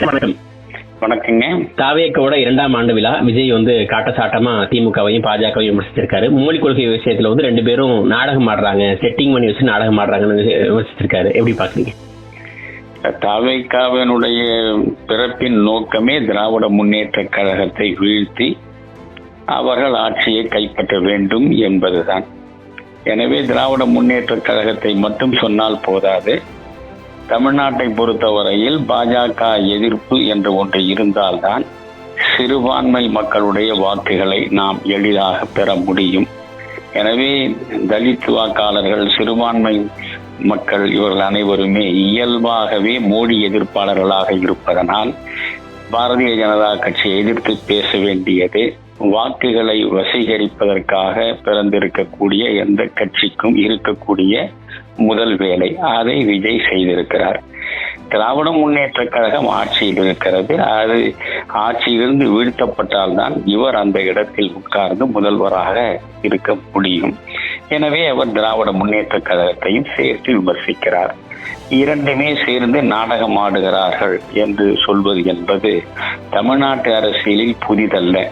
வணக்கம். வணக்கங்க. தாவேக்கோட இரண்டாம் ஆண்டு விழா விஜய் வந்து காட்டசாட்டமா திமுகவையும் பாஜகவையும் விமர்சிச்சிருக்காரு. மொழி கொள்கை விஷயத்துல வந்து ரெண்டு பேரும் நாடகம் ஆடுறாங்க. செட்டிங் பண்ணி வச்சு நாடகம் ஆடுறாங்கன்னு விமர்சிச்சிருக்காரு. எப்படி பாக்குறீங்க? தாவைக்காவினுடைய பிறப்பின் நோக்கமே திராவிட முன்னேற்ற கழகத்தை வீழ்த்தி அவர்கள் ஆட்சியை கைப்பற்ற வேண்டும் என்பதுதான். எனவே திராவிட முன்னேற்ற கழகத்தை மட்டும் சொன்னால் போதாது. தமிழ்நாட்டை பொறுத்தவரையில் பாஜக எதிர்ப்பு என்று ஒன்று இருந்தால்தான் சிறுபான்மை மக்களுடைய வாக்குகளை நாம் எளிதாக பெற முடியும். எனவே தலித் வாக்காளர்கள் சிறுபான்மை மக்கள் இவர்கள் அனைவருமே இயல்பாகவே மோடி எதிர்ப்பாளர்களாக இருப்பதனால் பாரதிய ஜனதா கட்சியை எதிர்த்து பேச வேண்டியது வாக்குகளை வசீகரிப்பதற்காக பிறந்திருக்கக்கூடிய எந்த கட்சிக்கும் இருக்கக்கூடிய முதல் வேலை. அதை விஜய் செய்திருக்கிறார். திராவிட முன்னேற்ற கழகம் ஆட்சியில் இருக்கிறது. அது ஆட்சியிலிருந்து வீழ்த்தப்பட்டால்தான் இவர் அந்த இடத்தில் உட்கார்ந்து முதல்வராக இருக்க முடியும். எனவே அவர் திராவிட முன்னேற்ற கழகத்தையும் சேர்த்து விமர்சிக்கிறார். இரண்டுமே சேர்ந்து நாடகம் ஆடுகிறார்கள் என்று சொல்வது என்பது தமிழ்நாட்டு அரசியலில் புதிதல்ல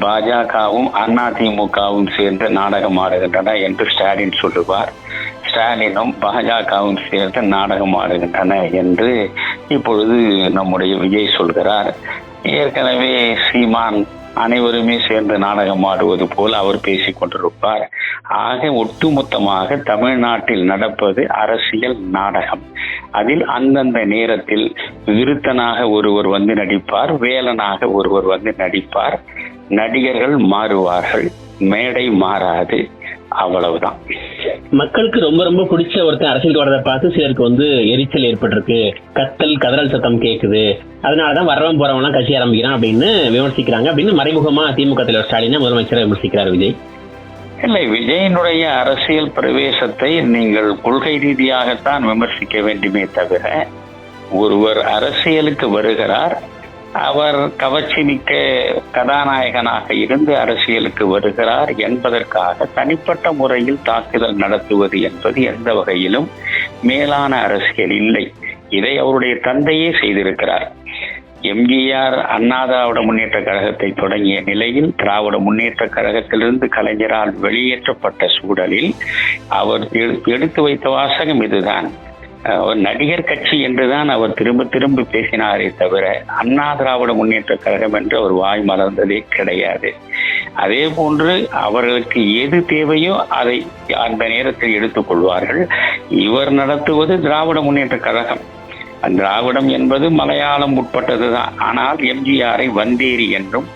பாஜகவும் அதிமுகவும் சேர்ந்து நாடகம் ஆடுகின்றன என்று ஸ்டாலின் சொல்லுவார். ஸ்டாலினும் பாஜகவும் சேர்ந்து நாடகம் ஆடுகின்றன என்று இப்பொழுது நம்முடைய விஜய் சொல்கிறார். ஏற்கனவே சீமான் அனைவருமே சேர்ந்து நாடகம் ஆடுவது போல் அவர் பேசிக் கொண்டிருப்பார். ஆக ஒட்டுமொத்தமாக தமிழ்நாட்டில் நடப்பது அரசியல் நாடகம். அதில் அந்தந்த நேரத்தில் விருத்தனாக ஒருவர் வந்து நடிப்பார் வேலனாக ஒருவர் வந்து நடிப்பார். நடிகர்கள் மாறுவார்கள். மேடை மாறாது. அவ்வளவுதான். மக்களுக்கு ரொம்ப ரொம்ப பிடிச்ச ஒருத்தன் அரசியல் வரதை பார்த்து சிலருக்கு வந்து எரிச்சல் ஏற்பட்டிருக்கு. கத்தல் கதறல் சத்தம் கேக்குது. அதனாலதான் வரவன் போறவன் கட்சி ஆரம்பிக்கிறான் அப்படின்னு விமர்சிக்கிறாங்க. அப்படின்னு மறைமுகமா திமுக தலைவர் ஸ்டாலினை முதலமைச்சரை விமர்சிக்கிறார் விஜய். இல்லை விஜயனுடைய அரசியல் பிரவேசத்தை நீங்கள் கொள்கை ரீதியாகத்தான் விமர்சிக்க வேண்டுமே தவிர ஒருவர் அரசியலுக்கு வருகிறார் அவர் கவர்ச்சி மிக்க கதாநாயகனாக இருந்து அரசியலுக்கு வருகிறார் என்பதற்காக தனிப்பட்ட முறையில் தாக்குதல் நடத்துவது என்பது எந்த வகையிலும் மேலான அரசியல் இல்லை. இதை அவருடைய தந்தையே செய்திருக்கிறார். எம்ஜிஆர் அண்ணா திராவிட முன்னேற்ற கழகத்தை தொடங்கிய நிலையில் திராவிட முன்னேற்ற கழகத்திலிருந்து கலைஞரால் வெளியேற்றப்பட்ட சூழலில் அவர் எடுத்து வைத்த வாசகம் இதுதான். ஒரு நடிகர் கட்சி என்றுதான் அவர் திரும்ப திரும்ப பேசினாரே தவிர அண்ணா திராவிட முன்னேற்ற கழகம் என்று அவர் வாய் மலர்ந்ததே கிடையாது. அதே போன்று அவர்களுக்கு எது தேவையோ அதை அந்த நேரத்தில் எடுத்துக்கொள்வார்கள் இவர் நடத்துவது திராவிட முன்னேற்ற கழகம். திராவிடம் என்பது மலையாளம் உட்பட்டதுதான். ஆனால் எம்ஜிஆரை வந்தேரி என்றும்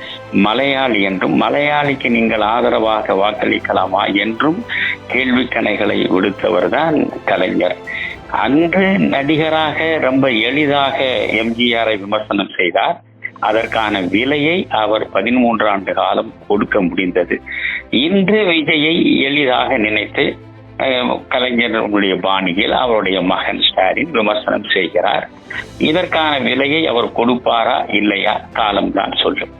மலையாளி என்றும் மலையாளிக்கு நீங்கள் ஆதரவாக வாக்களிக்கலாமா என்றும் கேள்விக்கணைகளை விடுத்தவர் தான் கலைஞர். அன்று நடிகராக ரொம்ப எளிதாக எம்ஜிஆரை விமர்சனம் செய்தார். அதற்கான விலையை அவர் பதிமூன்று ஆண்டு காலம் கொடுக்க முடிந்தது. இன்று விஜயை எளிதாக நினைத்து கலைஞர்களுடைய பாணியில் அவருடைய மகன் ஸ்டாலின் விமர்சனம் செய்கிறார். இதற்கான விலையை அவர் கொடுப்பாரா இல்லையா காலம்தான் சொல்லும்.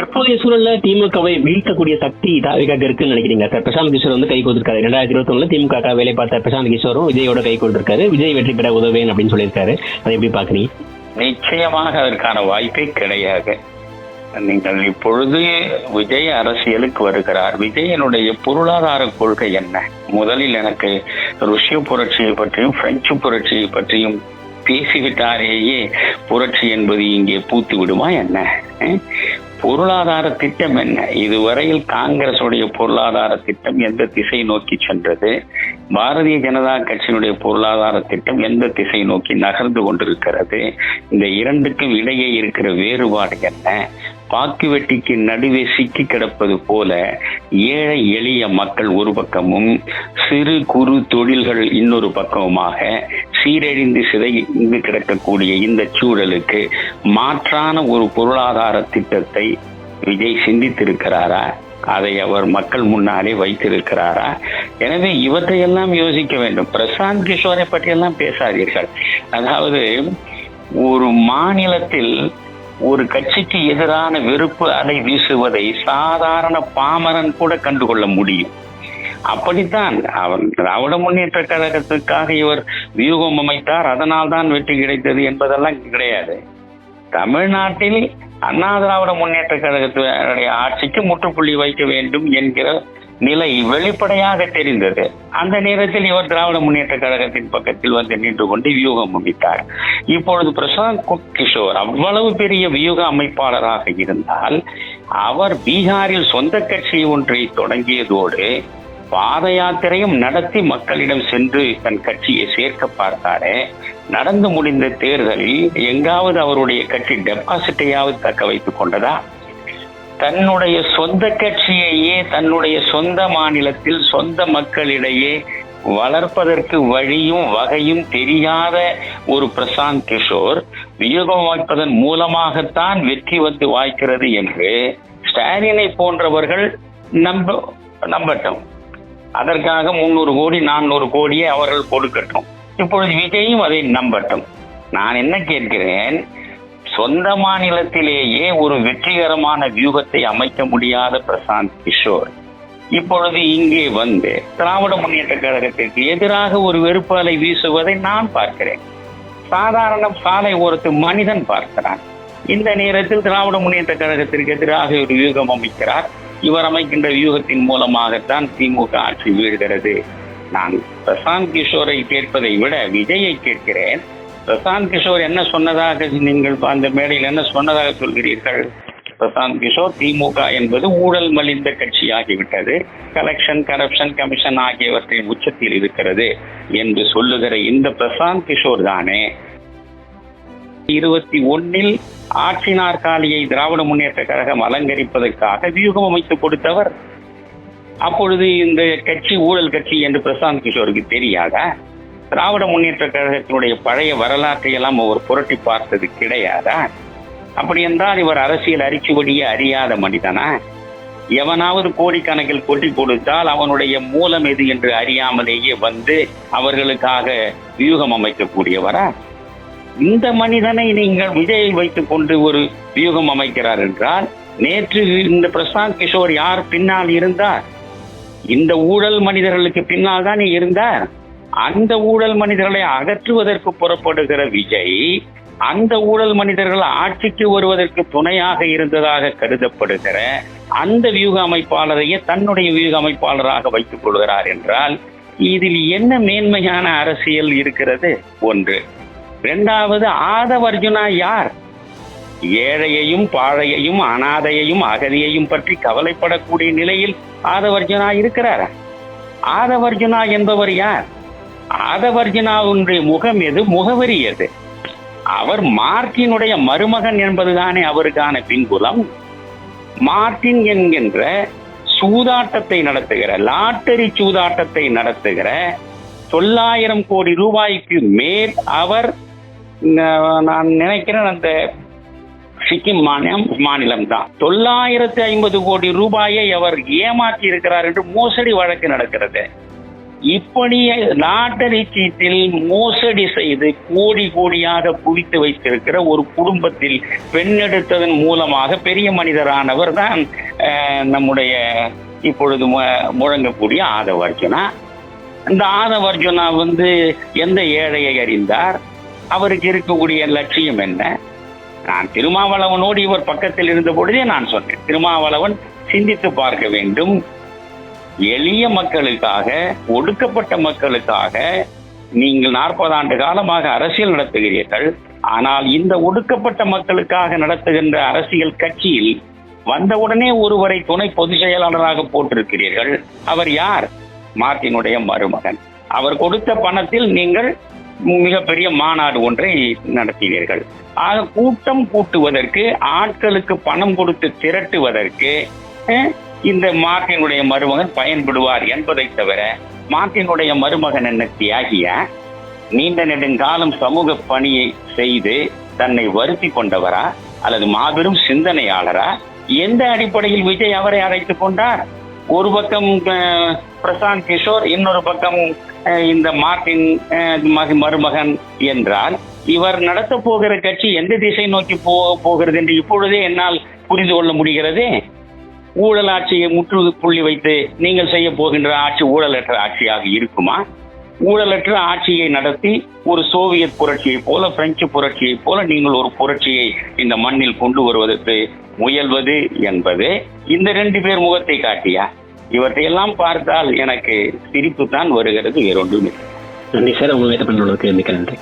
தற்போதைய சூழல்ல திமுகவை வீழ்த்தக்கூடிய சக்தி தாவிகாக்கு இருக்குன்னு நினைக்கிறீங்க? சார் பிரசாந்த் கிஷோர் வந்து கை கொடுத்திருக்காரு. ரெண்டாயிரத்தி இருபத்தி ஒண்ணுல திமுக வேலை பார்த்த பிரசாந்த் கிஷோரும் விஜயோட கை கொடுத்திருக்காரு. விஜய் வெற்றி பெற உதவேன் அப்படின்னு சொல்லியிருக்காரு. அதை எப்படி பாக்குறீங்க நிச்சயமாக அதற்கான வாய்ப்பே கிடையாது. நீங்கள் இப்பொழுது விஜய் அரசியலுக்கு வருகிறார். விஜயனுடைய பொருளாதார கொள்கை என்ன? முதலில் எனக்கு ருஷ்ய புரட்சியை பற்றியும் பிரெஞ்சு புரட்சியை பற்றியும் பேசிவிட்டாரேயே புரட்சி என்பது இங்கே பூத்து விடுமா என்ன? பொருளாதார திட்டம் என்ன? இதுவரையில் காங்கிரஸ் உடைய பொருளாதார திட்டம் எந்த திசை நோக்கி சென்றது? பாரதிய ஜனதா கட்சியினுடைய பொருளாதார திட்டம் எந்த திசை நோக்கி நகர்ந்து கொண்டிருக்கிறது? இந்த இரண்டுக்கும் இடையே இருக்கிற வேறுபாடு என்ன? பாக்கு வெட்டிக்கு நடுவே சிக்கி கிடப்பது போல ஏழை எளிய மக்கள் ஒரு பக்கமும் சிறு குறு தொழில்கள் இன்னொரு பக்கமுமாக சீரழிந்து சிதைந்து கிடக்கக்கூடிய இந்த சூழலுக்கு மாற்றான ஒரு பொருளாதார திட்டத்தை விஜய் சிந்தித்திருக்கிறாரா? அதை அவர் மக்கள் முன்னாலே வைத்திருக்கிறாரா? எனவே இவற்றையெல்லாம் யோசிக்க வேண்டும். பிரசாந்த் கிஷோரை பற்றியெல்லாம் பேசாதீர்கள். அதாவது ஒரு மாநிலத்தில் ஒரு கட்சிக்கு எதிரான வெறுப்பு அலை வீசுவதை சாதாரண பாமரன் கூட கண்டுகொள்ள முடியும். அப்படித்தான் அவர் திராவிட முன்னேற்ற கழகத்துக்காக இவர் வியூகம் அமைத்தார். அதனால் தான் வெற்றி கிடைத்தது என்பதெல்லாம் கிடையாது. தமிழ்நாட்டில் அண்ணா திராவிட முன்னேற்ற கழகத்தினுடைய ஆட்சிக்கு முற்றுப்புள்ளி வைக்க வேண்டும் என்கிற நிலை வெளிப்படையாக தெரிந்தது. அந்த நேரத்தில் இவர் திராவிட முன்னேற்ற கழகத்தின் பக்கத்தில் வந்து நின்று கொண்டு வியூகம் முடித்தார் இப்பொழுது பிரசாந்த் கிஷோர் அவ்வளவு பெரிய வியூக அமைப்பாளராக இருந்தால் அவர் பீகாரில் சொந்த கட்சி ஒன்றை தொடங்கியதோடு பாத யாத்திரையும் நடத்தி மக்களிடம் சென்று தன் கட்சியை சேர்க்க பார்த்தாரே நடந்து முடிந்த தேர்தலில் எங்காவது அவருடைய கட்சி டெபாசிட்டையாவது தக்க வைத்துக் கொண்டதா? தன்னுடைய சொந்த கட்சியையே தன்னுடைய சொந்த மாநிலத்தில் சொந்த மக்களிடையே வளர்ப்பதற்கு வழியும் வகையும் தெரியாத ஒரு பிரசாந்த் கிஷோர் வியூகம் வாய்ப்பதன் மூலமாகத்தான் வெற்றி வந்து வாய்க்கிறது என்று ஸ்டாலினை போன்றவர்கள் நம்ப நம்பட்டும். அதற்காக முன்னூறு கோடி நானூறு கோடியை அவர்கள் கொடுக்கட்டும். இப்பொழுது விஜயும் அதை நம்பட்டும். நான் என்ன கேட்கிறேன் சொந்த மாநிலத்திலேயே ஒரு வெற்றிகரமான வியூகத்தை அமைக்க முடியாத பிரசாந்த் கிஷோர். இப்பொழுது இங்கே வந்து திராவிட முன்னேற்ற கழகத்திற்கு எதிராக ஒரு வெறுப்பு வீசுவதை நான் பார்க்கிறேன். சாதாரண சாலை ஓரத்து மனிதன் பார்க்கிறான். இந்த நேரத்தில் திராவிட முன்னேற்ற கழகத்திற்கு எதிராக ஒரு வியூகம் அமைக்கிறார். இவர் அமைக்கின்ற வியூகத்தின் மூலமாகத்தான் திமுக ஆட்சி வீழ்கிறது. நான் பிரசாந்த் கிஷோரை கேட்பதை விட விஜயை கேட்கிறேன். பிரசாந்த் கிஷோர் என்ன சொன்னதாக நீங்கள் அந்த மேடையில் என்ன சொன்னதாக சொல்கிறீர்கள்? பிரசாந்த் கிஷோர் திமுக என்பது ஊழல் மலிந்த கட்சி ஆகிவிட்டது கலெக்ஷன் கரப்ஷன் கமிஷன் ஆகியவற்றின் உச்சத்தில் இருக்கிறது என்று சொல்லுகிற இந்த பிரசாந்த் கிஷோர் தானே. இருபத்தி ஒன்னில் ஆட்சி காலியை திராவிட முன்னேற்ற கழகம் அலங்கரிப்பதற்காக வியூகம் அமைத்து கொடுத்தவர். அப்பொழுது இந்த கட்சி ஊழல் கட்சி என்று பிரசாந்த் கிஷோருக்கு தெரியாதா? திராவிட முன்னேற்ற கழகத்தினுடைய பழைய வரலாற்றை எல்லாம் அவர் புரட்டி பார்த்தது கிடையாதா? அப்படி என்றால் இவர் அரசியல் அறிச்சுவடியே அறியாத மனிதனா? எவனாவது கோடிக்கணக்கில் கொட்டி கொடுத்தால் அவனுடைய மூலம் எது என்று அறியாமலேயே வந்து அவர்களுக்காக வியூகம் அமைக்கக்கூடியவரா? இந்த மனிதனை நீங்கள் விஜயை வைத்துக் கொண்டு ஒரு வியூகம் அமைக்கிறார் என்றால் நேற்று இந்த பிரசாந்த் கிஷோர் யார் பின்னால் இருந்தார்? இந்த ஊழல் மனிதர்களுக்கு பின்னால் தான் இருந்தார்? அந்த ஊழல் மனிதர்களை அகற்றுவதற்கு புறப்படுகிற விஜய் அந்த ஊழல் மனிதர்கள் ஆட்சிக்கு வருவதற்கு துணையாக இருந்ததாக கருதப்படுகிற அந்த வியூக அமைப்பாளரையே தன்னுடைய வியூக அமைப்பாளராக வைத்துக் கொள்கிறார் என்றால் இதில் என்ன மேன்மையான அரசியல் இருக்கிறது? ஒன்று. இரண்டாவது ஆதவர்ஜுனா யார்? ஏழையையும் பாழையையும் அனாதையையும் அகதியையும் பற்றி கவலைப்படக்கூடிய நிலையில் ஆதவர்ஜுனா இருக்கிறார்? ஆதவர்ஜுனா என்பவர் யார்? ஆதவர்ஜுனாவுடைய முகம் எது? முகவரி எது? அவர் மார்டினுடைய மருமகன் என்பதுதானே அவருக்கான பின்புலம். மார்ட்டின் என்கின்ற சூதாட்டத்தை நடத்துகிற லாட்டரி சூதாட்டத்தை நடத்துகிற தொள்ளாயிரம் கோடி ரூபாய்க்கு மேல் அவர் நான் நினைக்கிறேன் அந்த சிக்கிம் மாநிலம் மாநிலம் தான். தொள்ளாயிரத்து ஐம்பது கோடி ரூபாயை அவர் ஏமாற்றி இருக்கிறார் என்று மோசடி வழக்கு நடக்கிறது. இப்படியே லாட்டரி சீட்டில் மோசடி செய்து கோடி கோடியாக குவித்து வைத்திருக்கிற ஒரு குடும்பத்தில் பெண்ணெடுத்ததன் மூலமாக பெரிய மனிதரானவர் தான் நம்முடைய இப்பொழுது மு- முழங்கக்கூடிய ஆதவர்ஜுனா இந்த ஆதவர்ஜுனா வந்து எந்த ஏழையை அறிந்தார்? அவருக்கு இருக்கக்கூடிய லட்சியம் என்ன? நான் திருமாவளவனோடு இவர் பக்கத்தில் இருந்த பொழுதே நான் சொன்னேன் திருமாவளவன் சிந்தித்து பார்க்க வேண்டும் எளிய மக்களுக்காக ஒடுக்கப்பட்ட மக்களுக்காக நீங்கள் நாற்பது ஆண்டு காலமாக அரசியல் நடத்துகிறீர்கள். ஆனால் இந்த ஒடுக்கப்பட்ட மக்களுக்காக நடத்துகின்ற அரசியல் கட்சியில் வந்தவுடனே ஒருவரை துணை பொதுச் செயலாளராக போட்டிருக்கிறீர்கள். அவர் யார்? மார்ட்டினுடைய மருமகன். அவர் கொடுத்த பணத்தில் நீங்கள் மிகப்பெரிய மாநாடு ஒன்றை நடத்தினீர்கள். ஆக கூட்டம் கூட்டுவதற்கு ஆட்களுக்கு பணம் கொடுத்து திரட்டுவதற்கு இந்த மார்ட்டினுடைய மருமகன் பயன்படுவார் என்பதை தவிர மார்ட்டினுடைய மருமகன் என்ன தியாகிய நீண்ட நெடுங்காலம் சமூக பணியை செய்து தன்னை வருத்தி கொண்டவரா அல்லது மாபெரும் சிந்தனையாளரா? எந்த அடிப்படையில் விஜய் அவரை அழைத்துக் கொண்டார்? ஒரு பக்கம் பிரசாந்த் கிஷோர் இன்னொரு பக்கம் இந்த மார்ட்டின் மருமகன் என்றால் இவர் நடத்த போகிற கட்சி எந்த திசை நோக்கி போ போகிறது என்று இப்பொழுதே என்னால் புரிந்து கொள்ள முடிகிறது? ஊழல் ஆட்சியை முற்றுப்புள்ளி வைத்து நீங்கள் செய்ய போகின்ற ஆட்சி ஊழலற்ற ஆட்சியாக இருக்குமா? ஊழலற்ற ஆட்சியை நடத்தி ஒரு சோவியத் புரட்சியை போல பிரெஞ்சு புரட்சியை போல நீங்கள் ஒரு புரட்சியை இந்த மண்ணில் கொண்டு வருவதற்கு முயல்வது என்பது இந்த ரெண்டு பேர் முகத்தை காட்டியா? இவற்றையெல்லாம் பார்த்தால் எனக்கு சிரிப்பு தான் வருகிறது வேறொன்றுமே நன்றி சார். உங்களை பண்ண மிக்க நன்றி.